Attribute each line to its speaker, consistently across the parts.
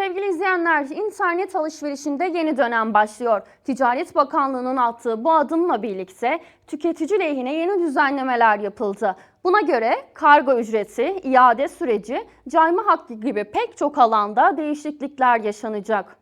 Speaker 1: Sevgili izleyenler, internet alışverişinde yeni dönem başlıyor. Ticaret Bakanlığı'nın attığı bu adımla birlikte tüketici lehine yeni düzenlemeler yapıldı. Buna göre kargo ücreti, iade süreci, cayma hakkı gibi pek çok alanda değişiklikler yaşanacak.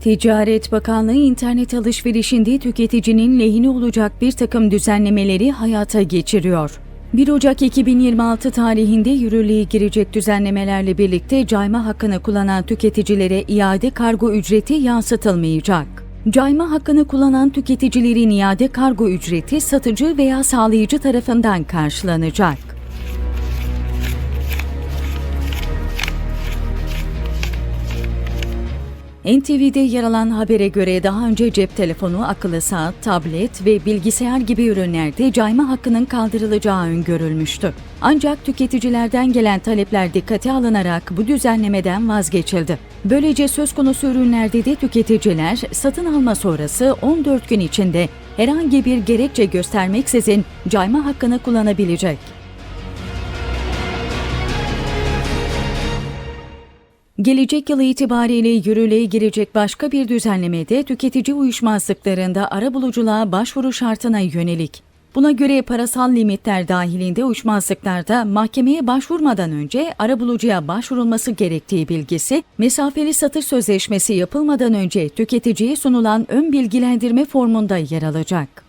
Speaker 2: Ticaret Bakanlığı internet alışverişinde tüketicinin lehine olacak bir takım düzenlemeleri hayata geçiriyor. 1 Ocak 2026 tarihinde yürürlüğe girecek düzenlemelerle birlikte cayma hakkını kullanan tüketicilere iade kargo ücreti yansıtılmayacak. Cayma hakkını kullanan tüketicilerin iade kargo ücreti satıcı veya sağlayıcı tarafından karşılanacak. NTV'de yer alan habere göre daha önce cep telefonu, akıllı saat, tablet ve bilgisayar gibi ürünlerde cayma hakkının kaldırılacağı öngörülmüştü. Ancak tüketicilerden gelen talepler dikkate alınarak bu düzenlemeden vazgeçildi. Böylece söz konusu ürünlerde de tüketiciler satın alma sonrası 14 gün içinde herhangi bir gerekçe göstermeksizin cayma hakkını kullanabilecek. Gelecek yıl itibariyle yürürlüğe girecek başka bir düzenlemede tüketici uyuşmazlıklarında arabuluculuğa başvuru şartına yönelik. Buna göre parasal limitler dahilinde uyuşmazlıklarda mahkemeye başvurmadan önce arabulucuya başvurulması gerektiği bilgisi, mesafeli satış sözleşmesi yapılmadan önce tüketiciye sunulan ön bilgilendirme formunda yer alacak.